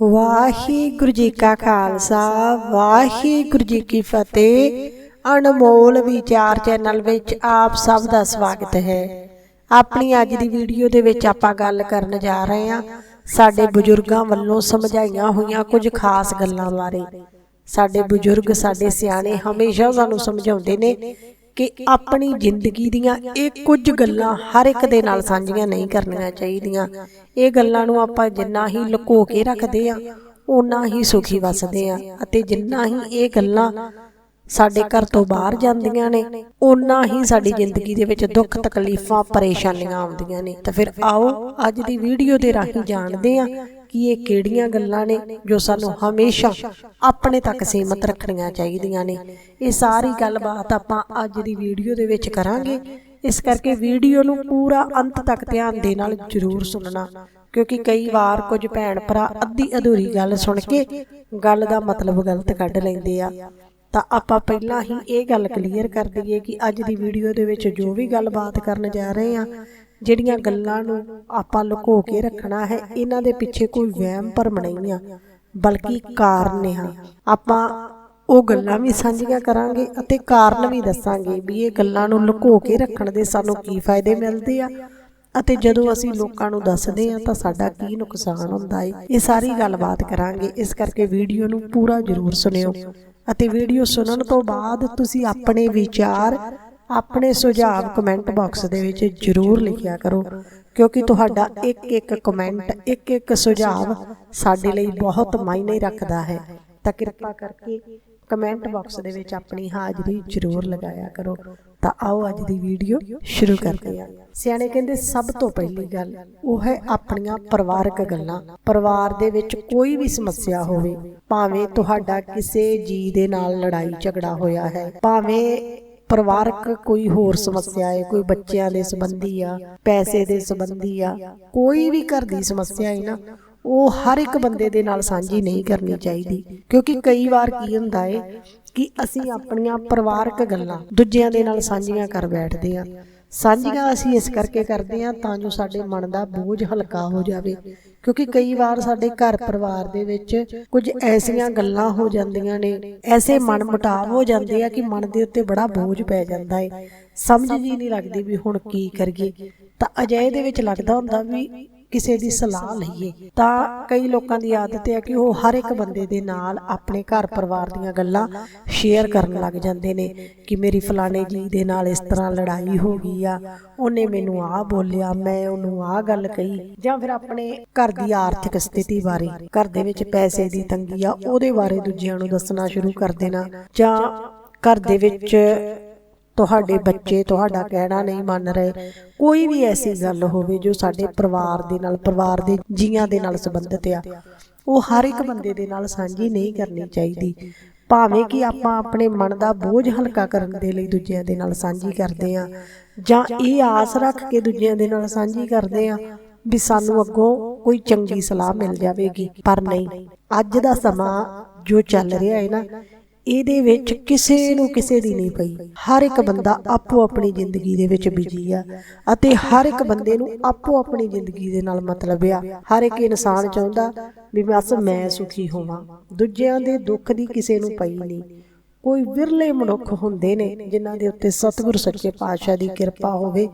ਵਾਹਿਗੁਰੂ ਜੀ ਕਾ ਖਾਲਸਾ, ਵਾਹਿਗੁਰੂ ਜੀ ਕੀ ਫਤਿਹ। ਅਨਮੋਲ ਵਿਚਾਰ ਚੈਨਲ ਵਿੱਚ ਆਪ ਸਭ ਦਾ ਸਵਾਗਤ ਹੈ। ਆਪਣੀ ਅੱਜ ਦੀ ਵੀਡੀਓ ਦੇ ਵਿੱਚ ਆਪਾਂ ਗੱਲ ਕਰਨ ਜਾ ਰਹੇ ਹਾਂ। ਸਾਡੇ ਬਜ਼ੁਰਗਾਂ ਵੱਲੋਂ ਸਮਝਾਈਆਂ ਹੋਈਆਂ ਕੁਝ ਖਾਸ ਗੱਲਾਂ ਬਾਰੇ। ਸਾਡੇ ਬਜ਼ੁਰਗ ਸਾਡੇ ਸਿਆਣੇ ਹਮੇਸ਼ਾ ਸਾਨੂੰ ਸਮਝਾਉਂਦੇ ਨੇ ਕਿ ਆਪਣੀ ਜ਼ਿੰਦਗੀ ਦੀਆਂ ਇਹ ਕੁਝ ਗੱਲਾਂ ਹਰ ਇੱਕ ਦੇ ਨਾਲ ਸਾਂਝੀਆਂ ਨਹੀਂ ਕਰਨੀਆਂ ਚਾਹੀਦੀਆਂ। ਇਹ ਗੱਲਾਂ ਨੂੰ ਆਪਾਂ ਜਿੰਨਾ ਹੀ ਲੁਕੋ ਕੇ ਰੱਖਦੇ ਆ, ਓਨਾ ਹੀ ਸੁਖੀ ਵਸਦੇ ਆ ਅਤੇ ਜਿੰਨਾ ਹੀ ਇਹ ਗੱਲਾਂ ਸਾਡੇ ਘਰ ਤੋਂ ਬਾਹਰ ਜਾਂਦੀਆਂ ਨੇ, ਓਨਾ ਹੀ ਸਾਡੀ ਜ਼ਿੰਦਗੀ ਦੇ ਵਿੱਚ ਦੁੱਖ ਤਕਲੀਫਾਂ, ਪਰੇਸ਼ਾਨੀਆਂ ਆਉਂਦੀਆਂ ਨੇ। ਤਾਂ ਫਿਰ ਆਓ ਅੱਜ ਦੀ ਵੀਡੀਓ ਦੇ ਰਾਹੀਂ ਜਾਣਦੇ ਆ ਕਿ ਇਹ ਕਿਹੜੀਆਂ ਗੱਲਾਂ ਨੇ ਜੋ ਸਾਨੂੰ ਹਮੇਸ਼ਾ ਆਪਣੇ ਤੱਕ ਸੀਮਤ ਰੱਖਣੀਆਂ ਚਾਹੀਦੀਆਂ ਨੇ? ਇਹ ਸਾਰੀ ਗੱਲਬਾਤ ਆਪਾਂ ਅੱਜ ਦੀ ਵੀਡੀਓ ਦੇ ਵਿੱਚ ਕਰਾਂਗੇ। ਇਸ ਕਰਕੇ ਵੀਡੀਓ ਨੂੰ ਪੂਰਾ ਅੰਤ ਤੱਕ ਧਿਆਨ ਦੇ ਨਾਲ ਜ਼ਰੂਰ ਸੁਣਨਾ, ਕਿਉਂਕਿ ਕਈ ਵਾਰ ਕੁਝ ਭੈਣ ਭਰਾ ਅੱਧੀ ਅਧੂਰੀ ਗੱਲ ਸੁਣ ਕੇ ਗੱਲ ਦਾ ਮਤਲਬ ਗਲਤ ਕੱਢ ਲੈਂਦੇ ਆ। ਤਾਂ ਆਪਾਂ ਪਹਿਲਾਂ ਹੀ ਇਹ ਗੱਲ ਕਲੀਅਰ ਕਰ ਦਈਏ ਕਿ ਅੱਜ ਦੀ ਵੀਡੀਓ ਦੇ ਵਿੱਚ ਜੋ ਵੀ ਗੱਲਬਾਤ ਕਰਨ ਜਾ ਰਹੇ ਆ ਜਿਹੜੀਆਂ ਗੱਲਾਂ ਨੂੰ ਆਪਾਂ ਲੁਕੋ ਕੇ ਰੱਖਣਾ ਹੈ ਇਹਨਾਂ ਦੇ ਪਿੱਛੇ ਕੋਈ ਵਹਿਮ ਭਰਮ ਨਹੀਂ ਆ ਬਲਕਿ ਕਾਰਨ ਆ। ਆਪਾਂ ਉਹ ਗੱਲਾਂ ਵੀ ਸਾਂਝੀਆਂ ਕਰਾਂਗੇ ਅਤੇ ਕਾਰਨ ਵੀ ਦੱਸਾਂਗੇ ਵੀ ਇਹ ਗੱਲਾਂ ਨੂੰ ਲੁਕੋ ਕੇ ਰੱਖਣ ਦੇ ਸਾਨੂੰ ਕੀ ਫਾਇਦੇ ਮਿਲਦੇ ਆ ਅਤੇ ਜਦੋਂ ਅਸੀਂ ਲੋਕਾਂ ਨੂੰ ਦੱਸਦੇ ਹਾਂ ਤਾਂ ਸਾਡਾ ਕੀ ਨੁਕਸਾਨ ਹੁੰਦਾ ਹੈ ਇਹ ਸਾਰੀ ਗੱਲਬਾਤ ਕਰਾਂਗੇ। ਇਸ ਕਰਕੇ ਵੀਡੀਓ ਨੂੰ ਪੂਰਾ ਜ਼ਰੂਰ ਸੁਣਿਓ। ਅਤੇ ਵੀਡੀਓ ਸੁਣਨ ਤੋਂ ਬਾਅਦ ਤੁਸੀਂ ਆਪਣੇ ਵਿਚਾਰ ਆਪਣੇ ਸੁਝਾਅ ਕਮੈਂਟ ਬਾਕਸ ਦੇ ਵਿੱਚ ਜ਼ਰੂਰ ਲਿਖਿਆ ਕਰੋ, ਕਿਉਂਕਿ ਤੁਹਾਡਾ ਇੱਕ ਇੱਕ ਕਮੈਂਟ ਇੱਕ ਇੱਕ ਸੁਝਾਅ ਸਾਡੇ ਲਈ ਬਹੁਤ ਮਾਇਨੇ ਰੱਖਦਾ ਹੈ। ਤਾਂ ਕਿਰਪਾ ਕਰਕੇ ਕਮੈਂਟ ਬਾਕਸ ਦੇ ਵਿੱਚ ਆਪਣੀ ਹਾਜ਼ਰੀ ਜ਼ਰੂਰ ਲਗਾਇਆ ਕਰੋ। ਤਾਂ ਆਓ ਅੱਜ ਦੀ ਵੀਡੀਓ ਸ਼ੁਰੂ ਕਰਦੇ ਹਾਂ। ਸਿਆਣੇ ਕਹਿੰਦੇ, ਸਭ ਤੋਂ ਪਹਿਲੀ ਗੱਲ ਉਹ ਹੈ ਆਪਣੀਆਂ ਪਰਿਵਾਰਕ ਗੱਲਾਂ। ਪਰਿਵਾਰ ਦੇ ਵਿੱਚ ਕੋਈ ਵੀ ਸਮੱਸਿਆ ਹੋਵੇ, ਭਾਵੇਂ ਤੁਹਾਡਾ ਕਿਸੇ ਜੀ ਦੇ ਨਾਲ ਲੜਾਈ ਝਗੜਾ ਹੋਇਆ ਹੈ, ਭਾਵੇਂ ਪਰਿਵਾਰਕ ਕੋਈ ਹੋਰ ਸਮੱਸਿਆ ਹੈ, ਕੋਈ ਬੱਚਿਆਂ ਦੇ ਸੰਬੰਧੀ ਆ, ਪੈਸੇ ਦੇ ਸੰਬੰਧੀ ਆ, ਕੋਈ ਵੀ ਘਰ ਦੀ ਸਮੱਸਿਆ ਹੈ ਨਾ, ਉਹ ਹਰ ਇੱਕ ਬੰਦੇ ਦੇ ਨਾਲ ਸਾਂਝੀ ਨਹੀਂ ਕਰਨੀ ਚਾਹੀਦੀ। ਕਿਉਂਕਿ ਕਈ ਵਾਰ ਕੀ ਹੁੰਦਾ ਹੈ ਕਿ ਅਸੀਂ ਆਪਣੀਆਂ ਪਰਿਵਾਰਕ ਗੱਲਾਂ ਦੂਜਿਆਂ ਦੇ ਨਾਲ ਸਾਂਝੀਆਂ ਕਰ ਬੈਠਦੇ ਆ। ਸਾਂਝੀਆਂ ਅਸੀਂ ਇਸ ਕਰਕੇ ਕਰਦੇ ਆ ਤਾਂ ਜੋ ਸਾਡੇ ਮਨ ਦਾ ਬੋਝ ਹਲਕਾ ਹੋ ਜਾਵੇ। ਕਿਉਂਕਿ ਕਈ ਵਾਰ ਸਾਡੇ ਘਰ ਪਰਿਵਾਰ ਦੇ ਵਿੱਚ ਕੁਝ ਐਸੀਆਂ ਗੱਲਾਂ ਹੋ ਜਾਂਦੀਆਂ ਨੇ। ਐਸੇ ਮਨ ਮੁਟਾਵ ਹੋ ਜਾਂਦੇ ਆ ਕਿ ਮਨ ਦੇ ਉੱਤੇ ਬੜਾ ਬੋਝ ਪੈ ਜਾਂਦਾ ਹੈ ਸਮਝ ਜੀ ਨਹੀਂ ਲੱਗਦੀ ਵੀ ਹੁਣ ਕੀ ਕਰੀਏ। ਤਾਂ ਅਜਿਹੇ ਦੇ ਵਿੱਚ ਲੱਗਦਾ ਹੁੰਦਾ ਵੀ ਕਿਸੇ ਦੀ ਸਲਾਹ ਲਈਏ, ਤਾਂ ਕਈ ਲੋਕਾਂ ਦੀ ਆਦਤ ਹੈ ਕਿ ਉਹ ਹਰ ਇੱਕ ਬੰਦੇ ਦੇ ਨਾਲ ਆਪਣੇ ਘਰ ਪਰਿਵਾਰ ਦੀਆਂ ਗੱਲਾਂ ਸ਼ੇਅਰ ਕਰਨ ਲੱਗ ਜਾਂਦੇ ਨੇ ਕਿ ਮੇਰੀ ਫਲਾਣੇ ਜੀ ਦੇ ਨਾਲ ਇਸ ਤਰ੍ਹਾਂ ਲੜਾਈ ਹੋ ਗਈ ਆ, ਉਹਨੇ ਮੈਨੂੰ ਆਹ ਬੋਲਿਆ, ਮੈਂ ਉਹਨੂੰ ਆਹ ਗੱਲ ਕਹੀ, ਜਾਂ ਫਿਰ ਆਪਣੇ ਘਰ ਦੀ ਆਰਥਿਕ ਸਥਿਤੀ ਬਾਰੇ, ਘਰ ਦੇ ਵਿੱਚ ਪੈਸੇ ਦੀ ਤੰਗੀ ਆ, ਉਹਦੇ ਬਾਰੇ ਦੂਜਿਆਂ ਨੂੰ ਦੱਸਣਾ ਸ਼ੁਰੂ ਕਰ ਦੇਣਾ, ਜਾਂ ਘਰ ਦੇ ਵਿੱਚ ਤੁਹਾਡੇ ਬੱਚੇ ਤੁਹਾਡਾ ਕਹਿਣਾ ਨਹੀਂ ਮੰਨ ਰਹੇ। ਕੋਈ ਵੀ ਐਸੀ ਗੱਲ ਹੋਵੇ ਜੋ ਸਾਡੇ ਪਰਿਵਾਰ ਦੇ ਨਾਲ, ਪਰਿਵਾਰ ਦੇ ਜੀਆਂ ਦੇ ਨਾਲ ਸੰਬੰਧਿਤ ਆ, ਉਹ ਹਰ ਇੱਕ ਬੰਦੇ ਦੇ ਨਾਲ ਸਾਂਝੀ ਨਹੀਂ ਕਰਨੀ ਚਾਹੀਦੀ। ਭਾਵੇਂ ਕਿ ਆਪਾਂ ਆਪਣੇ ਮਨ ਦਾ ਬੋਝ ਹਲਕਾ ਕਰਨ ਦੇ ਲਈ ਦੂਜਿਆਂ ਦੇ ਨਾਲ ਸਾਂਝੀ ਕਰਦੇ ਆ, ਜਾਂ ਇਹ ਆਸ ਰੱਖ ਕੇ ਦੂਜਿਆਂ ਦੇ ਨਾਲ ਸਾਂਝੀ ਕਰਦੇ ਆ ਵੀ ਸਾਨੂੰ ਅੱਗੋਂ ਕੋਈ ਚੰਗੀ ਸਲਾਹ ਮਿਲ ਜਾਵੇਗੀ। ਪਰ ਨਹੀਂ, ਅੱਜ ਦਾ ਸਮਾਂ ਜੋ ਚੱਲ ਰਿਹਾ ਹੈ ਨਾ ਇਹਦੇ ਵਿੱਚ ਕਿਸੇ ਨੂੰ ਕਿਸੇ ਦੀ ਨਹੀਂ ਪਈ। ਹਰ ਇੱਕ ਬੰਦਾ ਆਪੋ ਆਪਣੀ ਜ਼ਿੰਦਗੀ ਦੇ ਵਿੱਚ ਬਿਜ਼ੀ ਆ ਅਤੇ ਹਰ ਇੱਕ ਬੰਦੇ ਨੂੰ ਆਪੋ ਆਪਣੀ ਜ਼ਿੰਦਗੀ ਦੇ ਨਾਲ ਮਤਲਬ ਆ। ਹਰ ਇੱਕ ਇਨਸਾਨ ਚਾਹੁੰਦਾ ਵੀ ਬਸ ਮੈਂ ਸੁਖੀ ਹੋਵਾਂ। ਦੂਜਿਆਂ ਦੇ ਦੁੱਖ ਦੀ ਕਿਸੇ ਨੂੰ ਪਈ ਨਹੀਂ। ਕੋਈ ਵਿਰਲੇ ਮਨੁੱਖ ਹੁੰਦੇ ਨੇ ਜਿਨ੍ਹਾਂ ਦੇ ਉੱਤੇ ਸਤਿਗੁਰ ਸੱਚੇ ਪਾਤਸ਼ਾਹ ਦੀ ਕਿਰਪਾ ਹੋਵੇ,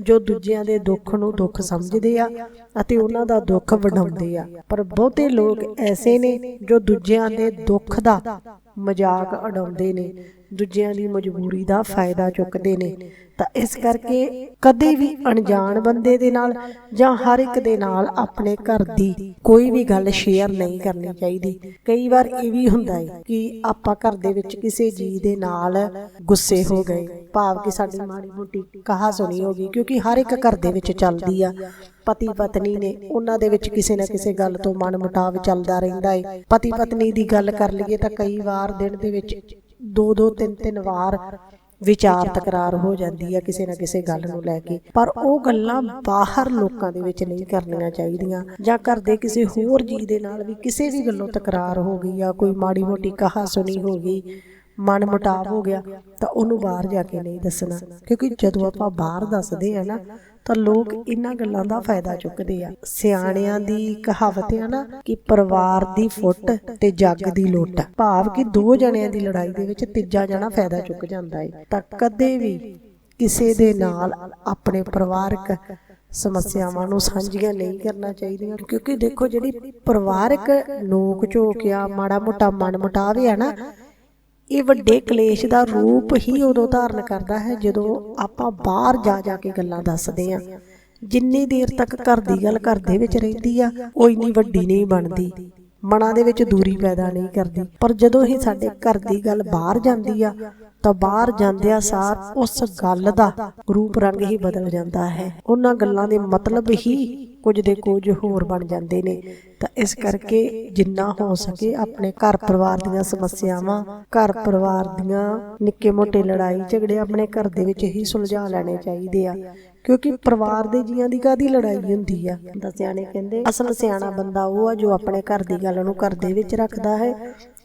ਜੋ ਦੂਜਿਆਂ ਦੇ ਦੁੱਖ ਨੂੰ ਦੁੱਖ ਸਮਝਦੇ ਆ ਅਤੇ ਉਹਨਾਂ ਦਾ ਦੁੱਖ ਵਡਾਉਂਦੇ ਆ। ਪਰ ਬਹੁਤੇ ਲੋਕ ਐਸੇ ਨੇ ਜੋ ਦੂਜਿਆਂ ਦੇ ਦੁੱਖ ਦਾ ਮਜ਼ਾਕ ਉਡਾਉਂਦੇ ਨੇ ਦੂਜਿਆਂ ਦੀ ਮਜਬੂਰੀ ਦਾ ਫਾਇਦਾ ਚੁੱਕਦੇ ਨੇ। ਤਾਂ ਇਸ ਕਰਕੇ ਕਦੇ ਵੀ ਅਣਜਾਣ ਬੰਦੇ ਦੇ ਨਾਲ ਜਾਂ ਹਰ ਇੱਕ ਦੇ ਨਾਲ ਆਪਣੇ ਘਰ ਦੀ ਕੋਈ ਵੀ ਗੱਲ ਸ਼ੇਅਰ ਨਹੀਂ ਕਰਨੀ ਚਾਹੀਦੀ। ਕਈ ਵਾਰ ਇਹ ਵੀ ਹੁੰਦਾ ਹੈ ਕਿ ਆਪਾਂ ਘਰ ਦੇ ਵਿੱਚ ਕਿਸੇ ਜੀ ਦੇ ਨਾਲ ਗੁੱਸੇ ਹੋ ਗਏ। ਭਾਵ ਕਿ ਸਾਡੀ ਮਾੜੀ ਮੋਟੀ ਕਹਾ ਸੁਣੀ ਹੋ ਗਈ ਕਿਉਂਕਿ ਹਰ ਇੱਕ ਘਰ ਦੇ ਵਿੱਚ ਚੱਲਦੀ ਆ। ਪਤੀ ਪਤਨੀ ਨੇ ਉਹਨਾਂ ਦੇ ਵਿੱਚ ਕਿਸੇ ਨਾ ਕਿਸੇ ਗੱਲ ਤੋਂ ਮਨ ਮੁਟਾਵ ਚੱਲਦਾ ਰਹਿੰਦਾ ਹੈ ਪਤੀ ਪਤਨੀ ਦੀ ਗੱਲ ਕਰ ਲਈਏ ਤਾਂ ਕਈ ਵਾਰ ਦਿਨ ਦੇ ਵਿੱਚ ਦੋ ਦੋ ਤਿੰਨ ਤਿੰਨ ਵਾਰ ਵਿਚਾਰ ਤਕਰਾਰ ਹੋ ਜਾਂਦੀ ਹੈ ਕਿਸੇ ਨਾ ਕਿਸੇ ਗੱਲ ਨੂੰ ਲੈ ਕੇ। ਪਰ ਉਹ ਗੱਲਾਂ ਬਾਹਰ ਲੋਕਾਂ ਦੇ ਵਿੱਚ ਨਹੀਂ ਕਰਨੀਆਂ ਚਾਹੀਦੀਆਂ ਜਾਂ ਘਰ ਦੇ ਕਿਸੇ ਹੋਰ ਜੀ ਦੇ ਨਾਲ ਵੀ ਕਿਸੇ ਵੀ ਗੱਲੋਂ ਤਕਰਾਰ ਹੋ ਗਈ ਆ, ਕੋਈ ਮਾੜੀ ਮੋਟੀ ਕਹਾ ਸੁਣੀ ਹੋ ਗਈ, ਮਨ ਮੁਟਾਵ ਹੋ ਗਿਆ ਤਾਂ ਉਹਨੂੰ ਬਾਹਰ ਜਾ ਕੇ ਨਹੀਂ ਦੱਸਣਾ। ਕਿਉਂਕਿ ਜਦੋਂ ਆਪਾਂ ਬਾਹਰ ਦੱਸਦੇ ਆ ਨਾ ਤਾਂ ਲੋਕ ਇਹਨਾਂ ਗੱਲਾਂ ਦਾ ਫਾਇਦਾ ਚੁੱਕਦੇ ਆ। ਸਿਆਣਿਆਂ ਦੀ ਕਹਾਵਤ ਹੈ ਨਾ ਕਿ ਪਰਿਵਾਰ ਦੀ ਫੁੱਟ ਤੇ ਜੱਗ ਦੀ ਲੁੱਟ। ਭਾਵ ਕਿ ਦੋ ਜਣਿਆਂ ਦੀ ਲੜਾਈ ਦੇ ਵਿੱਚ ਤੀਜਾ ਜਣਾ ਫਾਇਦਾ ਚੁੱਕ ਜਾਂਦਾ ਹੈ ਤਾਂ ਕਦੇ ਵੀ ਕਿਸੇ ਦੇ ਨਾਲ ਆਪਣੇ ਪਰਿਵਾਰਕ ਸਮੱਸਿਆਵਾਂ ਨੂੰ ਸਾਂਝੀਆਂ ਨਹੀਂ ਕਰਨਾ ਚਾਹੀਦੀਆਂ। ਕਿਉਂਕਿ ਦੇਖੋ ਜਿਹੜੀ ਪਰਿਵਾਰਕ ਨੋਕ ਝੋਕ ਆ ਮਾੜਾ ਮੋਟਾ ਮਨ ਮੁਟਾਵ ਆ ਨਾ ਇਹ ਵੱਡੇ ਕਲੇਸ਼ ਦਾ ਰੂਪ ਹੀ ਉਦੋਂ ਧਾਰਨ ਕਰਦਾ ਹੈ ਜਦੋਂ ਆਪਾਂ ਬਾਹਰ ਜਾ ਜਾ ਕੇ ਗੱਲਾਂ ਦੱਸਦੇ ਆ ਜਿੰਨੀ ਦੇਰ ਤੱਕ ਘਰ ਦੀ ਗੱਲ ਘਰ ਦੇ ਵਿੱਚ ਰਹਿੰਦੀ ਆ, ਉਹ ਇੰਨੀ ਵੱਡੀ ਨਹੀਂ ਬਣਦੀ। ਮਨਾਂ ਦੇ ਵਿੱਚ ਦੂਰੀ ਪੈਦਾ ਨਹੀਂ ਕਰਦੀ। ਪਰ ਜਦੋਂ ਇਹ ਸਾਡੇ ਘਰ ਦੀ ਗੱਲ ਬਾਹਰ ਜਾਂਦੀ ਆ, ਤਾਂ ਬਾਹਰ ਜਾਂਦਿਆਂ ਸਾਰ ਉਸ ਗੱਲ ਦਾ ਰੂਪ ਰੰਗ ਹੀ ਬਦਲ ਜਾਂਦਾ ਹੈ। ਉਹਨਾਂ ਗੱਲਾਂ ਦੇ ਮਤਲਬ ਹੀ ਕੁਝ ਦੇ ਕੁਝ ਹੋਰ ਬਣ ਜਾਂਦੇ ਨੇ। ਤਾਂ ਇਸ ਕਰਕੇ ਜਿੰਨਾ ਹੋ ਸਕੇ ਆਪਣੇ ਘਰ ਪਰਿਵਾਰ ਦੀਆਂ ਸਮੱਸਿਆਵਾਂ, ਘਰ ਪਰਿਵਾਰ ਦੀਆਂ ਨਿੱਕੇ ਮੋਟੇ ਲੜਾਈ ਝਗੜੇ ਆਪਣੇ ਘਰ ਦੇ ਵਿੱਚ ਹੀ ਸੁਲਝਾ ਲੈਣੇ ਚਾਹੀਦੇ ਆ। ਕਿਉਂਕਿ ਪਰਿਵਾਰ ਦੇ ਜੀਆਂ ਦੀ ਕਾਦੀ ਲੜਾਈ ਹੁੰਦੀ ਆ? ਤਾਂ ਸਿਆਣੇ ਕਹਿੰਦੇ, ਅਸਲ ਸਿਆਣਾ ਬੰਦਾ ਉਹ ਆ ਜੋ ਆਪਣੇ ਘਰ ਦੀ ਗੱਲ ਨੂੰ ਘਰ ਦੇ ਵਿੱਚ ਰੱਖਦਾ ਹੈ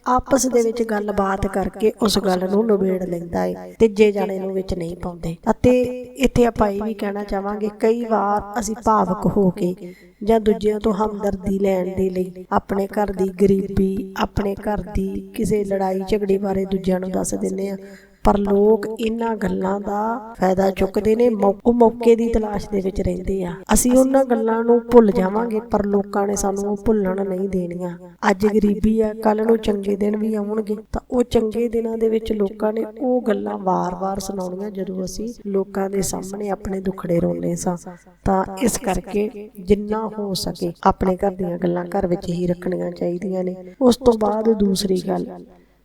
ਆਪਸ ਦੇ ਵਿੱਚ ਗੱਲਬਾਤ ਕਰਕੇ ਉਸ ਗੱਲ ਨੂੰ ਨਿਬੇੜ ਲੈਂਦਾ ਹੈ ਤੀਜੇ ਜਾਣੇ ਨੂੰ ਵਿੱਚ ਨਹੀਂ ਪਾਉਂਦੇ। ਅਤੇ ਇੱਥੇ ਆਪਾਂ ਇਹ ਵੀ ਕਹਿਣਾ ਚਾਹਾਂਗੇ, ਕਈ ਵਾਰ ਅਸੀਂ ਭਾਵਕ ਹੋ ਕੇ ਜਾਂ ਦੂਜਿਆਂ ਤੋਂ ਹਮਦਰਦੀ ਲੈਣ ਦੇ ਲਈ ਆਪਣੇ ਘਰ ਦੀ ਗਰੀਬੀ, ਆਪਣੇ ਘਰ ਦੀ ਕਿਸੇ ਲੜਾਈ ਝਗੜੇ ਬਾਰੇ ਦੂਜਿਆਂ ਨੂੰ ਦੱਸ ਦਿੰਦੇ ਆ ਪਰ ਲੋਕ ਇਹਨਾਂ ਗੱਲਾਂ ਦਾ ਫਾਇਦਾ ਚੁੱਕਦੇ ਨੇ ਉਹ ਮੌਕੇ ਦੀ ਤਲਾਸ਼ ਦੇ ਵਿੱਚ ਰਹਿੰਦੇ ਆ। ਅਸੀਂ ਉਹਨਾਂ ਗੱਲਾਂ ਨੂੰ ਭੁੱਲ ਜਾਵਾਂਗੇ, ਪਰ ਲੋਕਾਂ ਨੇ ਸਾਨੂੰ ਉਹ ਭੁੱਲਣ ਨਹੀਂ ਦੇਣੀਆਂ। ਅੱਜ ਗਰੀਬੀ ਆ ਕੱਲ ਨੂੰ ਚੰਗੇ ਦਿਨ ਵੀ ਆਉਣਗੇ। ਤਾਂ ਉਹ ਚੰਗੇ ਦਿਨਾਂ ਦੇ ਵਿੱਚ ਲੋਕਾਂ ਨੇ ਉਹ ਗੱਲਾਂ ਵਾਰ-ਵਾਰ ਸੁਣਾਉਣੀਆਂ, ਜਦੋਂ ਅਸੀਂ ਲੋਕਾਂ ਦੇ ਸਾਹਮਣੇ ਆਪਣੇ ਦੁੱਖੜੇ ਰੋਣੇ ਸਾਂ। ਤਾਂ ਇਸ ਕਰਕੇ ਜਿੰਨਾ ਹੋ ਸਕੇ ਆਪਣੇ ਘਰ ਦੀਆਂ ਗੱਲਾਂ ਘਰ ਵਿੱਚ ਹੀ ਰੱਖਣੀਆਂ ਚਾਹੀਦੀਆਂ ਨੇ। ਉਸ ਤੋਂ ਬਾਅਦ ਦੂਸਰੀ ਗੱਲ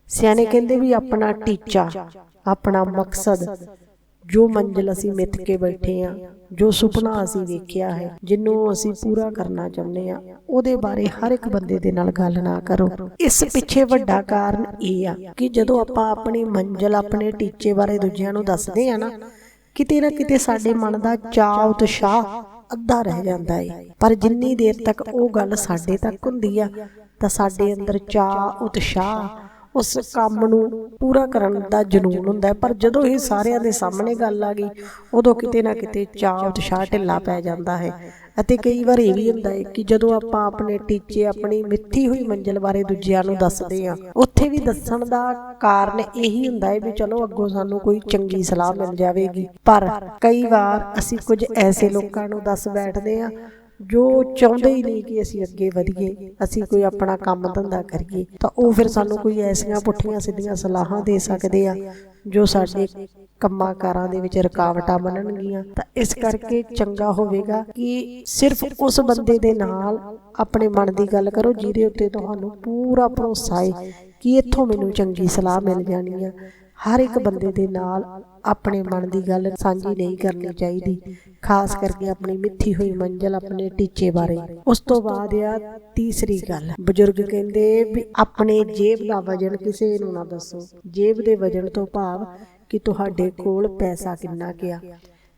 ਸਿਆਣੇ ਕਹਿੰਦੇ ਵੀ ਆਪਣਾ ਟੀਚਾ ਆਪਣਾ ਮਕਸਦ ਜੋ ਮੰਜ਼ਿਲ ਅਸੀਂ ਮਿੱਥ ਕੇ ਬੈਠੇ ਆ ਜੋ ਸੁਪਨਾ ਅਸੀਂ ਵੇਖਿਆ ਹੈ ਜਿਹਨੂੰ ਅਸੀਂ ਪੂਰਾ ਕਰਨਾ ਚਾਹੁੰਦੇ ਆ ਉਹਦੇ ਬਾਰੇ ਹਰ ਇੱਕ ਬੰਦੇ ਦੇ ਨਾਲ ਗੱਲ ਨਾ ਕਰੋ। ਇਸ ਪਿੱਛੇ ਵੱਡਾ ਕਾਰਨ ਇਹ ਆ ਕਿ ਜਦੋਂ ਆਪਾਂ ਆਪਣੀ ਮੰਜ਼ਿਲ ਆਪਣੇ ਟੀਚੇ ਬਾਰੇ ਦੂਜਿਆਂ ਨੂੰ ਦੱਸਦੇ ਆ ਨਾ ਕਿਤੇ ਨਾ ਕਿਤੇ ਸਾਡੇ ਮਨ ਦਾ ਚਾਅ ਉਤਸ਼ਾਹ ਅੱਧਾ ਰਹਿ ਜਾਂਦਾ ਹੈ ਪਰ ਜਿੰਨੀ ਦੇਰ ਤੱਕ ਉਹ ਗੱਲ ਸਾਡੇ ਤੱਕ ਹੁੰਦੀ ਆ ਤਾਂ ਸਾਡੇ ਅੰਦਰ ਚਾਅ ਉਤਸ਼ਾਹ ਉਸ ਕੰਮ ਨੂੰ ਪੂਰਾ ਕਰਨ ਦਾ ਜਨੂਨ ਹੁੰਦਾ ਪਰ ਜਦੋਂ ਇਹ ਸਾਰਿਆਂ ਦੇ ਸਾਹਮਣੇ ਗੱਲ ਆ ਗਈ, ਉਦੋਂ ਕਿਤੇ ਨਾ ਕਿਤੇ ਚਾਅ ਉਤਸ਼ਾਹ ਢਿੱਲਾ ਪੈ ਜਾਂਦਾ ਹੈ। ਅਤੇ ਕਈ ਵਾਰ ਇਹ ਵੀ ਹੁੰਦਾ ਹੈ ਕਿ ਜਦੋਂ ਆਪਾਂ ਆਪਣੇ ਟੀਚੇ, ਆਪਣੀ ਮਿੱਥੀ ਹੋਈ ਮੰਜ਼ਿਲ ਬਾਰੇ ਦੂਜਿਆਂ ਨੂੰ ਦੱਸਦੇ ਆ ਉੱਥੇ ਵੀ ਦੱਸਣ ਦਾ ਕਾਰਨ ਇਹੀ ਹੁੰਦਾ ਹੈ ਵੀ ਚਲੋ ਅੱਗੋਂ ਸਾਨੂੰ ਕੋਈ ਚੰਗੀ ਸਲਾਹ ਮਿਲ ਜਾਵੇਗੀ। ਪਰ ਕਈ ਵਾਰ ਅਸੀਂ ਕੁਝ ਐਸੇ ਲੋਕਾਂ ਨੂੰ ਦੱਸ ਬੈਠਦੇ ਆ ਜੋ ਚਾਹੁੰਦੇ ਹੀ ਨਹੀਂ ਕਿ ਅਸੀਂ ਅੱਗੇ ਵਧੀਏ ਅਸੀਂ ਕੋਈ ਆਪਣਾ ਕੰਮ ਧੰਦਾ ਕਰੀਏ ਤਾਂ ਉਹ ਫਿਰ ਸਾਨੂੰ ਕੋਈ ਐਸੀਆਂ ਪੁੱਠੀਆਂ ਸਿੱਧੀਆਂ ਸਲਾਹਾਂ ਦੇ ਸਕਦੇ ਆ ਜੋ ਸਾਡੇ ਕੰਮਾਂ ਕਾਰਾਂ ਦੇ ਵਿੱਚ ਰੁਕਾਵਟਾਂ ਬਣਨਗੀਆਂ ਤਾਂ ਇਸ ਕਰਕੇ ਚੰਗਾ ਹੋਵੇਗਾ ਕਿ ਸਿਰਫ ਉਸ ਬੰਦੇ ਦੇ ਨਾਲ ਆਪਣੇ ਮਨ ਦੀ ਗੱਲ ਕਰੋ ਜਿਹਦੇ ਉੱਤੇ ਤੁਹਾਨੂੰ ਪੂਰਾ ਭਰੋਸਾ ਹੈ ਕਿ ਇੱਥੋਂ ਮੈਨੂੰ ਚੰਗੀ ਸਲਾਹ ਮਿਲ ਜਾਣੀ ਆ ਹਰ ਇੱਕ ਬੰਦੇ ਦੇ ਨਾਲ ਆਪਣੇ ਮਨ ਦੀ ਗੱਲ ਸਾਂਝੀ ਨਹੀਂ ਕਰਨੀ ਚਾਹੀਦੀ, ਖਾਸ ਕਰਕੇ ਆਪਣੀ ਮਿੱਥੀ ਹੋਈ ਮੰਜ਼ਲ, ਆਪਣੇ ਟੀਚੇ ਬਾਰੇ। ਉਸ ਤੋਂ ਬਾਅਦ ਆ ਤੀਸਰੀ ਗੱਲ। ਬਜ਼ੁਰਗ ਕਹਿੰਦੇ ਵੀ ਆਪਣੇ ਜੇਬ ਦਾ ਵਜਨ ਕਿਸੇ ਨੂੰ ਨਾ ਦੱਸੋ। ਜੇਬ ਦੇ ਵਜਨ ਤੋਂ ਭਾਵ ਕਿ ਤੁਹਾਡੇ ਕੋਲ ਪੈਸਾ ਕਿੰਨਾ ਗਿਆ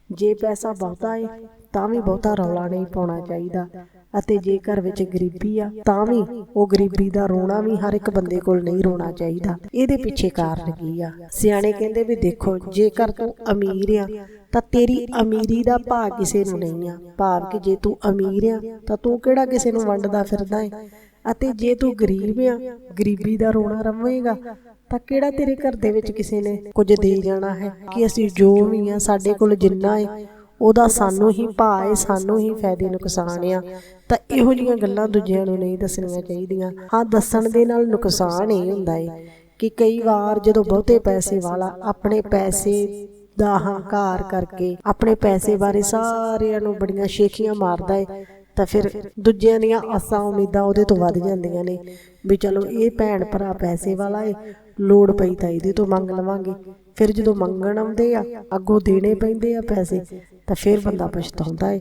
ਜੇ ਪੈਸਾ ਬਹੁਤਾ ਹੈ ਤਾਂ ਵੀ ਬਹੁਤਾ ਰੌਲਾ ਨਹੀਂ ਪਾਉਣਾ ਚਾਹੀਦਾ। ਅਤੇ ਜੇ ਘਰ ਵਿੱਚ ਗਰੀਬੀ ਆ, ਤਾਂ ਵੀ ਉਹ ਗਰੀਬੀ ਦਾ ਰੋਣਾ ਵੀ ਹਰ ਇੱਕ ਬੰਦੇ ਕੋਲ ਨਹੀਂ ਰੋਣਾ ਚਾਹੀਦਾ। ਇਹਦੇ ਪਿੱਛੇ ਕਾਰਨ ਕੀ ਆ? ਸਿਆਣੇ ਕਹਿੰਦੇ ਵੀ ਦੇਖੋ ਜੇਕਰ ਤੂੰ ਅਮੀਰ ਆ, ਤਾਂ ਤੇਰੀ ਅਮੀਰੀ ਦਾ ਭਾਅ ਕਿਸੇ ਨੂੰ ਨਹੀਂ ਆ। ਭਾਵ ਕਿ ਜੇ ਤੂੰ ਅਮੀਰ ਆ, ਤਾਂ ਤੂੰ ਕਿਹੜਾ ਕਿਸੇ ਨੂੰ ਵੰਡਦਾ ਫਿਰਦਾ ਹੈ ਅਤੇ ਜੇ ਤੂੰ ਗਰੀਬ ਆ, ਗਰੀਬੀ ਦਾ ਰੋਣਾ ਰਵੇਂਗਾ ਤਾਂ ਕਿਹੜਾ ਤੇਰੇ ਘਰ ਦੇ ਵਿੱਚ ਕਿਸੇ ਨੇ ਕੁਝ ਦੇ ਜਾਣਾ ਹੈ ਕਿ ਅਸੀਂ ਜੋ ਵੀ ਆ ਸਾਡੇ ਕੋਲ ਜਿੰਨਾ ਹੈ ਉਹਦਾ ਸਾਨੂੰ ਹੀ ਭਾਅ ਹੈ ਸਾਨੂੰ ਹੀ ਫਾਇਦੇ, ਨੁਕਸਾਨ ਆ। ਤਾਂ ਇਹੋ ਜੀਆਂ ਗੱਲਾਂ ਦੂਜਿਆਂ ਨੂੰ ਨਹੀਂ ਦੱਸਣੀਆਂ ਚਾਹੀਦੀਆਂ। ਹਾਂ, ਦੱਸਣ ਦੇ ਨਾਲ ਨੁਕਸਾਨ ਇਹ ਹੁੰਦਾ ਹੈ ਕਿ ਕਈ ਵਾਰ ਜਦੋਂ ਬਹੁਤੇ ਪੈਸੇ ਵਾਲਾ ਆਪਣੇ ਪੈਸੇ ਦਾ ਹੰਕਾਰ ਕਰਕੇ ਆਪਣੇ ਪੈਸੇ ਬਾਰੇ ਸਾਰਿਆਂ ਨੂੰ ਬੜੀਆਂ ਸ਼ੇਖੀਆਂ ਮਾਰਦਾ ਹੈ ਤਾਂ ਫਿਰ ਦੂਜਿਆਂ ਦੀਆਂ ਆਸਾਂ ਉਮੀਦਾਂ ਉਹਦੇ ਤੋਂ ਵੱਧ ਜਾਂਦੀਆਂ ਨੇ। ਵੀ ਚਲੋ ਇਹ ਭੈਣ ਭਰਾ ਪੈਸੇ ਵਾਲਾ ਏ, ਲੋੜ ਪਈ ਤਾਂ ਇਹਦੇ ਤੋਂ ਮੰਗ ਲਵਾਂਗੇ। ਫਿਰ ਜਦੋਂ ਮੰਗਣ ਆਉਂਦੇ ਆ, ਅੱਗੋਂ ਦੇਣੇ ਪੈਂਦੇ ਆ ਪੈਸੇ, ਤਾਂ ਫਿਰ ਬੰਦਾ ਪਛਤਾਉਂਦਾ ਏ।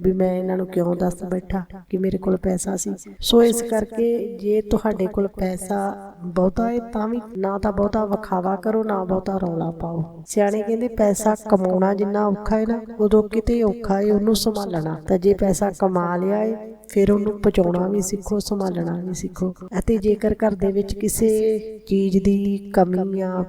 ਵੀ ਮੈਂ ਇਹਨਾਂ ਨੂੰ ਕਿਉਂ ਦੱਸ ਬੈਠਾ ਕਿ ਮੇਰੇ ਕੋਲ ਪੈਸਾ ਸੀ? ਸੋ ਇਸ ਕਰਕੇ ਜੇ ਤੁਹਾਡੇ ਕੋਲ ਪੈਸਾ ਬਹੁਤਾ ਇਹ ਤਾਂ ਵੀ ਨਾ ਤਾਂ ਬਹੁਤਾ ਵਿਖਾਵਾ ਕਰੋ, ਨਾ ਬਹੁਤਾ ਰੌਲਾ ਪਾਓ। ਸਿਆਣੇ ਕਹਿੰਦੇ ਪੈਸਾ ਕਮਾਉਣਾ ਜਿੰਨਾ ਔਖਾ ਹੈ ਨਾ, ਉਦੋਂ ਕਿਤੇ ਔਖਾ ਹੈ ਉਹਨੂੰ ਸੰਭਾਲਣਾ। ਤਾਂ ਜੇ ਪੈਸਾ ਕਮਾ ਲਿਆ ਹੈ, ਫਿਰ ਉਹਨੂੰ ਪਹੁੰਚਾਉਣਾ ਵੀ ਸਿੱਖੋ, ਸੰਭਾਲਣਾ ਵੀ ਸਿੱਖੋ। ਅਤੇ ਜੇਕਰ ਘਰ ਦੇ ਵਿੱਚ ਕਿਸੇ ਚੀਜ਼ ਦੀ ਕਮੀ ਆ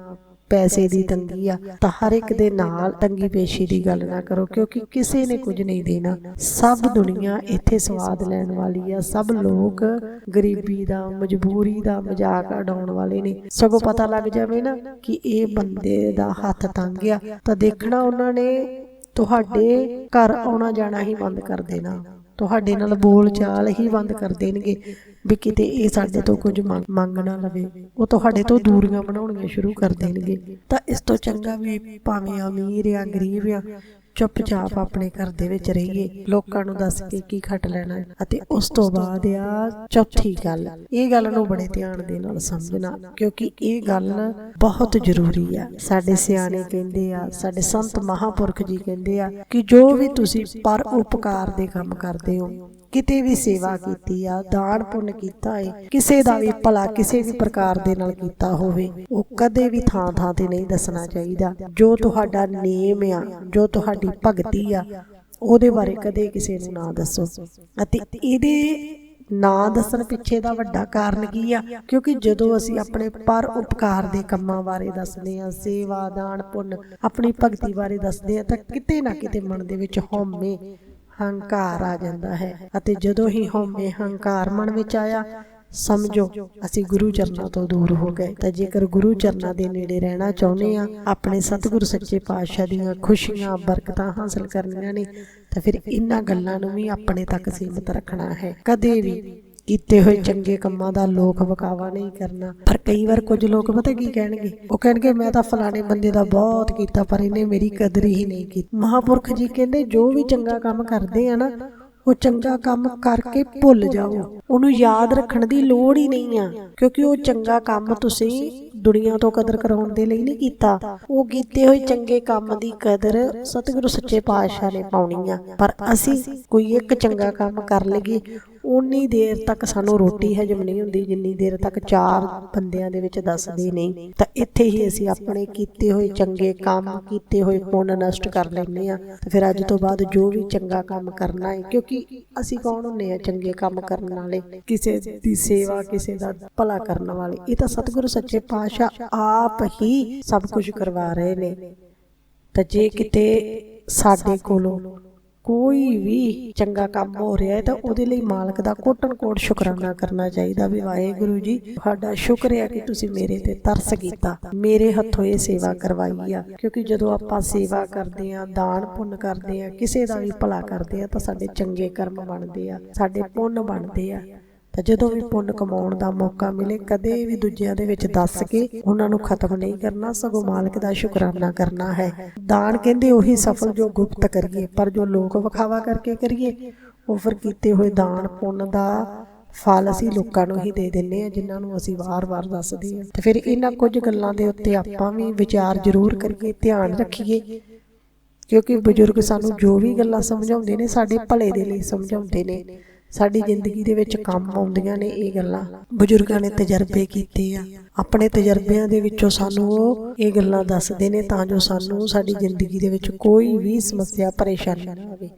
ਪੈਸੇ ਦੀ ਤੰਗੀ ਆ ਤਾਂ ਹਰ ਇੱਕ ਦੇ ਨਾਲ ਤੰਗੀ ਪੇਸ਼ੀ ਦੀ ਗੱਲ ਨਾ ਕਰੋ ਕਿਉਂਕਿ ਕਿਸੇ ਨੇ ਕੁਝ ਨਹੀਂ ਦੇਣਾ। ਸਭ ਦੁਨੀਆ ਇੱਥੇ ਸਵਾਦ ਲੈਣ ਵਾਲੀ ਆ ਸਭ ਲੋਕ ਗਰੀਬੀ ਦਾ ਮਜਬੂਰੀ ਦਾ ਮਜ਼ਾਕ ਉਡਾਉਣ ਵਾਲੇ ਨੇ। ਸਗੋਂ ਪਤਾ ਲੱਗ ਜਾਵੇ ਨਾ ਕਿ ਇਹ ਬੰਦੇ ਦਾ ਹੱਥ ਤੰਗ ਆ। ਤਾਂ ਦੇਖਣਾ ਉਹਨਾਂ ਨੇ ਤੁਹਾਡੇ ਘਰ ਆਉਣਾ ਜਾਣਾ ਹੀ ਬੰਦ ਕਰ ਦੇਣਾ। ਤੁਹਾਡੇ ਨਾਲ ਬੋਲ ਚਾਲ ਹੀ ਬੰਦ ਕਰ ਦੇਣਗੇ ਵੀ ਕਿਤੇ ਇਹ ਸਾਡੇ ਤੋਂ ਕੁਝ ਮੰਗ ਮੰਗ ਨਾ ਲਵੇ। ਉਹ ਤੁਹਾਡੇ ਤੋਂ ਦੂਰੀਆਂ ਬਣਾਉਣੀਆਂ ਸ਼ੁਰੂ ਕਰ ਦੇਣਗੇ। ਤਾਂ ਇਸ ਤੋਂ ਚੰਗਾ ਵੀ ਭਾਵੇਂ ਅਮੀਰ ਆ ਗਰੀਬ ਆ ਚੁੱਪਚਾਪ ਆਪਣੇ ਘਰ ਦੇ ਵਿੱਚ ਰਹੀਏ। ਲੋਕਾਂ ਨੂੰ ਦੱਸ ਕੇ ਕੀ ਖੱਟ ਲੈਣਾ ਅਤੇ ਉਸ ਤੋਂ ਬਾਅਦ ਆ ਚੌਥੀ ਗੱਲ। ਇਹ ਗੱਲ ਨੂੰ ਬੜੇ ਧਿਆਨ ਦੇ ਨਾਲ ਸਮਝਣਾ। ਕਿਉਂਕਿ ਇਹ ਗੱਲ ਬਹੁਤ ਜ਼ਰੂਰੀ ਆ। ਸਾਡੇ ਸਿਆਣੇ ਕਹਿੰਦੇ ਆ, ਸਾਡੇ ਸੰਤ ਮਹਾਪੁਰਖ ਜੀ ਕਹਿੰਦੇ ਆ ਕਿ ਜੋ ਵੀ ਤੁਸੀਂ ਪਰ ਉਪਕਾਰ ਦੇ ਕੰਮ ਕਰਦੇ ਹੋ ਕਿਤੇ ਵੀ ਸੇਵਾ ਕੀਤੀ ਆ, ਦਾਨ ਪੁੰਨ ਕੀਤਾ ਹੈ ਕਿਸੇ ਦਾ ਵੀ ਭਲਾ ਕਿਸੇ ਵੀ ਪ੍ਰਕਾਰ ਦੇ ਨਾਲ ਕੀਤਾ ਹੋਵੇ, ਉਹ ਕਦੇ ਵੀ ਥਾਂ ਥਾਂ ਤੇ ਨਹੀਂ ਦੱਸਣਾ ਚਾਹੀਦਾ। ਜੋ ਤੁਹਾਡਾ ਨੇਮ ਆ, ਜੋ ਤੁਹਾਡੀ ਭਗਤੀ ਆ, ਉਹਦੇ ਬਾਰੇ ਕਦੇ ਕਿਸੇ ਨੂੰ ਨਾ ਦੱਸੋ। ਅਤੇ ਇਹਦੇ ਨਾ ਦੱਸਣ ਪਿੱਛੇ ਦਾ ਵੱਡਾ ਕਾਰਨ ਕੀ ਆ? ਕਿਉਂਕਿ ਜਦੋਂ ਅਸੀਂ ਆਪਣੇ ਪਰ ਉਪਕਾਰ ਦੇ ਕੰਮਾਂ ਬਾਰੇ ਦੱਸਦੇ ਆ ਸੇਵਾ, ਦਾਨ, ਪੁੰਨ, ਆਪਣੀ ਭਗਤੀ ਬਾਰੇ ਦੱਸਦੇ ਆ ਤਾਂ ਕਿਤੇ ਨਾ ਕਿਤੇ ਮਨ ਦੇ ਵਿੱਚ ਹਉਮੈ ਹੰਕਾਰ ਆ ਜਾਂਦਾ ਹੈ। ਅਤੇ ਜਦੋਂ ਹੀ ਹਉਮੈ ਹੰਕਾਰ ਮਨ ਵਿੱਚ ਆਇਆ, ਸਮਝੋ, ਅਸੀਂ ਗੁਰੂ ਚਰਨਾਂ ਤੋਂ ਦੂਰ ਹੋ ਗਏ। ਤਾਂ ਜੇਕਰ ਗੁਰੂ ਚਰਨਾਂ ਦੇ ਨੇੜੇ ਰਹਿਣਾ ਚਾਹੁੰਦੇ ਆ ਆਪਣੇ ਸਤਿਗੁਰ ਸੱਚੇ ਪਾਤਸ਼ਾਹ ਦੀਆਂ ਖੁਸ਼ੀਆਂ, ਬਰਕਤਾਂ ਹਾਸਲ ਕਰਨੀਆਂ ਨੇ, ਤਾਂ ਫਿਰ ਇਹਨਾਂ ਗੱਲਾਂ ਨੂੰ ਵੀ ਆਪਣੇ ਤੱਕ ਸੀਮਿਤ ਰੱਖਣਾ ਹੈ। ਕਦੇ ਵੀ ਕੀਤੇ ਹੋਏ ਚੰਗੇ ਕੰਮਾਂ ਦਾ ਲੋਕ ਵਕਾਵਾ ਨਹੀਂ ਕਰਨਾ। ਪਰ ਕਈ ਵਾਰ ਕੁਝ ਲੋਕ ਪਤਾ ਕੀ ਕਹਿਣਗੇ? ਉਹ ਕਹਿਣਗੇ, ਮੈਂ ਤਾਂ ਫਲਾਣੇ ਬੰਦੇ ਦਾ ਬਹੁਤ ਕੀਤਾ, ਪਰ ਇਹਨੇ ਮੇਰੀ ਕਦਰ ਹੀ ਨਹੀਂ ਕੀਤੀ। ਮਹਾਪੁਰਖ ਜੀ ਕਹਿੰਦੇ, ਜੋ ਵੀ ਚੰਗਾ ਕੰਮ ਕਰਦੇ ਆ ਨਾ, ਉਹ ਚੰਗਾ ਕੰਮ ਕਰਕੇ ਭੁੱਲ ਜਾਓ। ਉਹਨੂੰ ਯਾਦ ਰੱਖਣ ਦੀ ਲੋੜ ਹੀ ਨਹੀਂ ਆ, ਕਿਉਂਕਿ ਉਹ ਚੰਗਾ ਕੰਮ ਤੁਸੀਂ ਦੁਨੀਆ ਤੋਂ ਕਦਰ ਕਰਾਉਣ ਦੇ ਲਈ ਨਹੀਂ ਕੀਤਾ। ਉਹ ਕੀਤੇ ਹੋਏ ਚੰਗੇ ਕੰਮ ਦੀ ਕਦਰ ਸਤਿਗੁਰੂ ਸੱਚੇ ਪਾਤਸ਼ਾਹ ਨੇ ਪਾਉਣੀ ਆ। ਪਰ ਅਸੀਂ ਕੋਈ ਇੱਕ ਚੰਗਾ ਕੰਮ ਕਰ ਲਈਏ ਉਨੀ ਦੇਰ ਤੱਕ ਸਾਨੂੰ ਰੋਟੀ ਹਜਮ ਨਹੀਂ ਹੁੰਦੀ, ਜਿੰਨੀ ਦੇਰ ਤੱਕ ਚਾਰ ਬੰਦਿਆਂ ਦੇ ਵਿੱਚ ਦੱਸਦੇ ਨਹੀਂ ਤਾਂ ਇੱਥੇ ਹੀ ਅਸੀਂ ਆਪਣੇ ਕੀਤੇ ਹੋਏ ਚੰਗੇ ਕੰਮ, ਕੀਤੇ ਹੋਏ ਪੁੰਨ ਨਸ਼ਟ ਕਰ ਲੈਂਦੇ ਆ ਤੇ ਫਿਰ ਅੱਜ ਤੋਂ ਬਾਅਦ ਜੋ ਵੀ ਚੰਗਾ ਕੰਮ ਕਰਨਾ ਹੈ, ਕਿਉਂਕਿ ਅਸੀਂ ਕੌਣ ਹੁੰਨੇ ਆ ਚੰਗੇ ਕੰਮ ਕਰਨ ਵਾਲੇ? ਕਿਸੇ ਦੀ ਸੇਵਾ, ਕਿਸੇ ਦਾ ਭਲਾ ਕਰਨ ਵਾਲੇ। ਇਹ ਤਾਂ ਸਤਿਗੁਰੂ ਸੱਚੇ ਪਾਤਸ਼ਾਹ ਆਪ ਹੀ ਸਭ ਕੁਝ ਕਰਵਾ ਰਹੇ ਨੇ। ਤਾਂ ਜੇ ਕਿਤੇ ਸਾਡੇ ਕੋਲੋਂ ਕੋਈ ਵੀ ਚੰਗਾ ਕੰਮ ਹੋ ਰਿਹਾ ਹੈ ਤਾਂ ਉਹਦੇ ਲਈ ਮਾਲਕ ਦਾ ਕੋਟਨ ਕੋਟ ਸ਼ੁਕਰਾਨਾ ਕਰਨਾ ਚਾਹੀਦਾ ਵੀ ਵਾਹਿਗੁਰੂ ਜੀ ਤੁਹਾਡਾ ਸ਼ੁਕਰ ਹੈ ਕਿ ਤੁਸੀਂ ਮੇਰੇ ਤੇ ਤਰਸ ਕੀਤਾ। ਮੇਰੇ ਹੱਥੋਂ ਇਹ ਸੇਵਾ ਕਰਵਾਈ ਆ। ਕਿਉਂਕਿ ਜਦੋਂ ਆਪਾਂ ਸੇਵਾ ਕਰਦੇ ਆ ਦਾਨ ਪੁੰਨ ਕਰਦੇ ਆ ਕਿਸੇ ਦਾ ਵੀ ਭਲਾ ਕਰਦੇ ਆ ਤਾਂ ਸਾਡੇ ਚੰਗੇ ਕਰਮ ਬਣਦੇ ਆ, ਸਾਡੇ ਪੁੰਨ ਬਣਦੇ ਆ। ਤਾਂ ਜਦੋਂ ਵੀ ਪੁੰਨ ਕਮਾਉਣ ਦਾ ਮੌਕਾ ਮਿਲੇ, ਕਦੇ ਵੀ ਦੂਜਿਆਂ ਦੇ ਵਿੱਚ ਦੱਸ ਕੇ ਉਹਨਾਂ ਨੂੰ ਖਤਮ ਨਹੀਂ ਕਰਨਾ, ਸਗੋਂ ਮਾਲਕ ਦਾ ਸ਼ੁਕਰਾਨਾ ਕਰਨਾ ਹੈ। ਦਾਨ ਕਹਿੰਦੇ ਉਹੀ ਸਫਲ ਜੋ ਗੁਪਤ ਕਰੀਏ, ਪਰ ਜੋ ਲੋਕ ਵਿਖਾਵਾ ਕਰਕੇ ਕਰੀਏ, ਉਹ ਫਿਰ ਕੀਤੇ ਹੋਏ ਦਾਨ ਪੁੰਨ ਦਾ ਫਲ ਅਸੀਂ ਲੋਕਾਂ ਨੂੰ ਹੀ ਦੇ ਦਿੰਨੇ ਆ ਜਿਨ੍ਹਾਂ ਨੂੰ ਅਸੀਂ ਵਾਰ-ਵਾਰ ਦੱਸਦੇ ਆ ਤੇ ਫਿਰ ਇਹਨਾਂ ਕੁਝ ਗੱਲਾਂ ਦੇ ਉੱਤੇ ਆਪਾਂ ਵੀ ਵਿਚਾਰ ਜ਼ਰੂਰ ਕਰੀਏ, ਧਿਆਨ ਰੱਖੀਏ, ਕਿਉਂਕਿ ਬਜ਼ੁਰਗ ਸਾਨੂੰ ਜੋ ਵੀ ਗੱਲਾਂ ਸਮਝਾਉਂਦੇ ਨੇ, ਸਾਡੇ ਭਲੇ ਦੇ ਲਈ ਸਮਝਾਉਂਦੇ ਨੇ। ਸਾਡੀ ਜ਼ਿੰਦਗੀ ਦੇ ਵਿੱਚ ਕੰਮ ਆਉਂਦੀਆਂ ਨੇ ਇਹ ਗੱਲਾਂ। ਬਜ਼ੁਰਗਾਂ ਨੇ ਤਜਰਬੇ ਕੀਤੇ ਆ। ਆਪਣੇ ਤਜਰਬਿਆਂ ਦੇ ਵਿੱਚੋਂ ਸਾਨੂੰ ਉਹ ਇਹ ਗੱਲਾਂ ਦੱਸਦੇ ਨੇ ਤਾਂ ਜੋ ਸਾਨੂੰ ਸਾਡੀ ਜ਼ਿੰਦਗੀ ਦੇ ਵਿੱਚ ਕੋਈ ਵੀ ਸਮੱਸਿਆ ਪਰੇਸ਼ਾਨੀ ਨਾ ਆਵੇ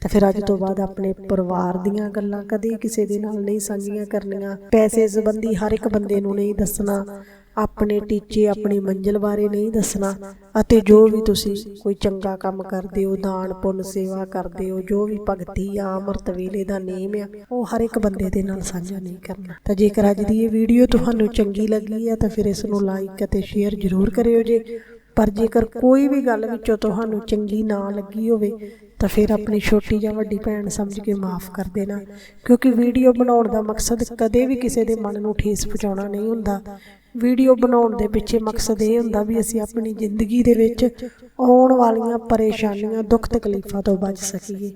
ਤਾਂ ਫਿਰ ਅੱਜ ਤੋਂ ਬਾਅਦ ਆਪਣੇ ਪਰਿਵਾਰ ਦੀਆਂ ਗੱਲਾਂ ਕਦੇ ਕਿਸੇ ਦੇ ਨਾਲ ਨਹੀਂ ਸਾਂਝੀਆਂ ਕਰਨੀਆਂ। ਪੈਸੇ ਸੰਬੰਧੀ ਹਰ ਇੱਕ ਬੰਦੇ ਨੂੰ ਨਹੀਂ ਦੱਸਣਾ। ਆਪਣੇ ਟੀਚੇ ਆਪਣੀ ਮੰਜ਼ਿਲ ਬਾਰੇ ਨਹੀਂ ਦੱਸਣਾ ਅਤੇ ਜੋ ਵੀ ਤੁਸੀਂ ਕੋਈ ਚੰਗਾ ਕੰਮ ਕਰਦੇ ਹੋ ਦਾਨ ਪੁੰਨ ਸੇਵਾ ਕਰਦੇ ਹੋ ਜੋ ਵੀ ਭਗਤੀ ਆ ਅੰਮ੍ਰਿਤ ਵੇਲੇ ਦਾ ਨੇਮ ਆ ਉਹ ਹਰ ਇੱਕ ਬੰਦੇ ਦੇ ਨਾਲ ਸਾਂਝਾ ਨਹੀਂ ਕਰਨਾ। ਤਾਂ ਜੇਕਰ ਅੱਜ ਦੀ ਇਹ ਵੀਡੀਓ ਤੁਹਾਨੂੰ ਚੰਗੀ ਲੱਗੀ ਹੈ ਤਾਂ ਫਿਰ ਇਸ ਨੂੰ ਲਾਈਕ ਅਤੇ ਸ਼ੇਅਰ ਜ਼ਰੂਰ ਕਰਿਓ ਜੇ ਪਰ ਜੇਕਰ ਕੋਈ ਵੀ ਗੱਲ ਵਿੱਚੋਂ ਤੁਹਾਨੂੰ ਚੰਗੀ ਨਾ ਲੱਗੀ ਹੋਵੇ, ਤਾਂ ਫਿਰ ਆਪਣੀ ਛੋਟੀ ਜਾਂ ਵੱਡੀ ਭੈਣ ਸਮਝ ਕੇ ਮਾਫ ਕਰ ਦੇਣਾ। ਕਿਉਂਕਿ ਵੀਡੀਓ ਬਣਾਉਣ ਦਾ ਮਕਸਦ ਕਦੇ ਵੀ ਕਿਸੇ ਦੇ ਮਨ ਨੂੰ ਠੇਸ ਪਹੁੰਚਾਉਣਾ ਨਹੀਂ ਹੁੰਦਾ। ਵੀਡੀਓ ਬਣਾਉਣ ਦੇ ਪਿੱਛੇ ਮਕਸਦ ਇਹ ਹੁੰਦਾ ਵੀ ਅਸੀਂ ਆਪਣੀ ਜ਼ਿੰਦਗੀ ਦੇ ਵਿੱਚ ਆਉਣ ਵਾਲੀਆਂ ਪਰੇਸ਼ਾਨੀਆਂ, ਦੁੱਖ ਤਕਲੀਫਾਂ ਤੋਂ ਬਚ ਸਕੀਏ।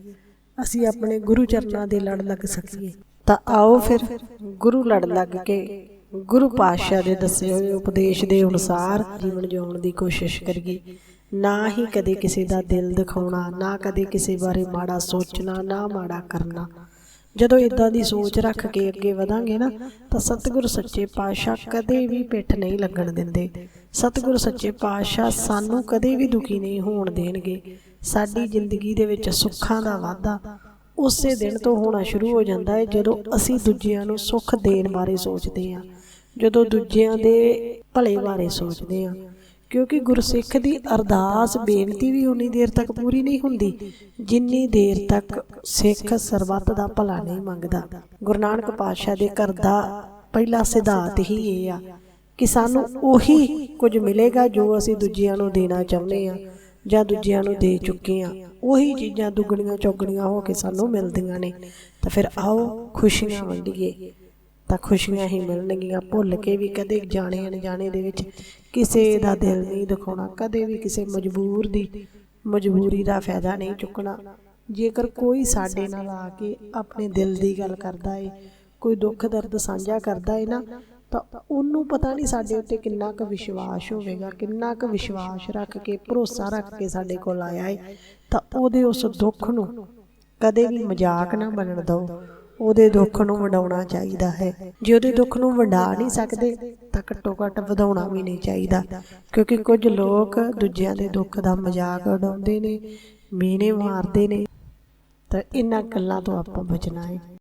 ਅਸੀਂ ਆਪਣੇ ਗੁਰੂ ਚਰਨਾਂ ਦੇ ਲੜ ਲੱਗ ਸਕੀਏ। ਤਾਂ ਆਓ ਫਿਰ ਗੁਰੂ ਲੜ ਲੱਗ ਕੇ ਗੁਰੂ ਪਾਤਸ਼ਾਹ ਦੇ ਦੱਸੇ ਹੋਏ ਉਪਦੇਸ਼ ਦੇ ਅਨੁਸਾਰ ਜੀਵਨ ਜਿਉਣ ਦੀ ਕੋਸ਼ਿਸ਼ ਕਰੀਏ। ਨਾ ਹੀ ਕਦੇ ਕਿਸੇ ਦਾ ਦਿਲ ਦਿਖਾਉਣਾ, ਨਾ ਕਦੇ ਕਿਸੇ ਬਾਰੇ ਮਾੜਾ ਸੋਚਣਾ, ਨਾ ਮਾੜਾ ਕਰਨਾ। ਜਦੋਂ ਇਦਾਂ ਦੀ ਸੋਚ ਰੱਖ ਕੇ ਅੱਗੇ ਵਧਾਂਗੇ ਨਾ, ਤਾਂ ਸਤਿਗੁਰ ਸੱਚੇ ਪਾਤਸ਼ਾਹ ਕਦੇ ਵੀ ਪਿੱਠ ਨਹੀਂ ਲੱਗਣ ਦਿੰਦੇ। ਸਤਿਗੁਰ ਸੱਚੇ ਪਾਤਸ਼ਾਹ ਸਾਨੂੰ ਕਦੇ ਵੀ ਦੁਖੀ ਨਹੀਂ ਹੋਣ ਦੇਣਗੇ। ਸਾਡੀ ਜ਼ਿੰਦਗੀ ਦੇ ਵਿੱਚ ਸੁੱਖਾਂ ਦਾ ਵਾਧਾ ਉਸੇ ਦਿਨ ਤੋਂ ਹੋਣਾ ਸ਼ੁਰੂ ਹੋ ਜਾਂਦਾ ਹੈ ਜਦੋਂ ਅਸੀਂ ਦੂਜਿਆਂ ਨੂੰ ਸੁੱਖ ਦੇਣ ਬਾਰੇ ਸੋਚਦੇ ਹਾਂ। ਜਦੋਂ ਦੂਜਿਆਂ ਦੇ ਭਲੇ ਬਾਰੇ ਸੋਚਦੇ ਹਾਂ। ਕਿਉਂਕਿ ਗੁਰਸਿੱਖ ਦੀ ਅਰਦਾਸ ਬੇਨਤੀ ਵੀ ਉਨੀ ਦੇਰ ਤੱਕ ਪੂਰੀ ਨਹੀਂ ਹੁੰਦੀ, ਜਿੰਨੀ ਦੇਰ ਤੱਕ ਸਿੱਖ ਸਰਬੱਤ ਦਾ ਭਲਾ ਨਹੀਂ ਮੰਗਦਾ। ਗੁਰੂ ਨਾਨਕ ਪਾਤਸ਼ਾਹ ਦੇ ਘਰ ਦਾ ਪਹਿਲਾ ਸਿਧਾਂਤ ਹੀ ਇਹ ਆ ਕਿ ਸਾਨੂੰ ਉਹੀ ਕੁਝ ਮਿਲੇਗਾ ਜੋ ਅਸੀਂ ਦੂਜਿਆਂ ਨੂੰ ਦੇਣਾ ਚਾਹੁੰਦੇ ਆ ਜਾਂ ਦੂਜਿਆਂ ਨੂੰ ਦੇ ਚੁੱਕੇ ਆ ਉਹੀ ਚੀਜ਼ਾਂ ਦੁੱਗਣੀਆਂ ਚੌਗਣੀਆਂ ਹੋ ਕੇ ਸਾਨੂੰ ਮਿਲਦੀਆਂ ਨੇ। ਤਾਂ ਫਿਰ ਆਓ, ਖੁਸ਼ੀਆਂ ਵੰਡੀਏ। ਤਾਂ ਖੁਸ਼ੀਆਂ ਹੀ ਮਿਲਣਗੀਆਂ। ਭੁੱਲ ਕੇ ਵੀ ਕਦੇ ਜਾਣੇ ਅਣਜਾਣੇ ਦੇ ਵਿੱਚ ਕਿਸੇ ਦਾ ਦਿਲ ਨਹੀਂ ਦਿਖਾਉਣਾ, ਕਦੇ ਵੀ ਕਿਸੇ ਮਜਬੂਰ ਦੀ ਮਜਬੂਰੀ ਦਾ ਫਾਇਦਾ ਨਹੀਂ ਚੁੱਕਣਾ। ਜੇਕਰ ਕੋਈ ਸਾਡੇ ਨਾਲ ਆ ਕੇ ਆਪਣੇ ਦਿਲ ਦੀ ਗੱਲ ਕਰਦਾ ਏ, ਕੋਈ ਦੁੱਖ ਦਰਦ ਸਾਂਝਾ ਕਰਦਾ ਏ ਨਾ, ਤਾਂ ਉਹਨੂੰ ਪਤਾ ਨਹੀਂ ਸਾਡੇ ਉੱਤੇ ਕਿੰਨਾ ਕੁ ਵਿਸ਼ਵਾਸ ਹੋਵੇਗਾ, ਕਿੰਨਾ ਕੁ ਵਿਸ਼ਵਾਸ ਰੱਖ ਕੇ, ਭਰੋਸਾ ਰੱਖ ਕੇ ਸਾਡੇ ਕੋਲ ਆਇਆ ਏ, ਤਾਂ ਉਹਦੇ ਉਸ ਦੁੱਖ ਨੂੰ ਕਦੇ ਵੀ ਮਜ਼ਾਕ ਨਾ ਬਣਨ ਦਿਓ। ਉਹਦੇ ਦੁੱਖ ਨੂੰ ਵੰਡਾਉਣਾ ਚਾਹੀਦਾ ਹੈ। ਜੇ ਉਹਦੇ ਦੁੱਖ ਨੂੰ ਵੰਡਾ ਨਹੀਂ ਸਕਦੇ, ਤਾਂ ਘੱਟੋ ਘੱਟ ਵਧਾਉਣਾ ਵੀ ਨਹੀਂ ਚਾਹੀਦਾ। ਕਿਉਂਕਿ ਕੁਝ ਲੋਕ ਦੂਜਿਆਂ ਦੇ ਦੁੱਖ ਦਾ ਮਜ਼ਾਕ ਉਡਾਉਂਦੇ ਨੇ, ਮੀਨੇ ਮਾਰਦੇ ਨੇ। ਤਾਂ ਇਹਨਾਂ ਗੱਲਾਂ ਤੋਂ ਆਪਾਂ ਬਚਣਾ ਹੈ।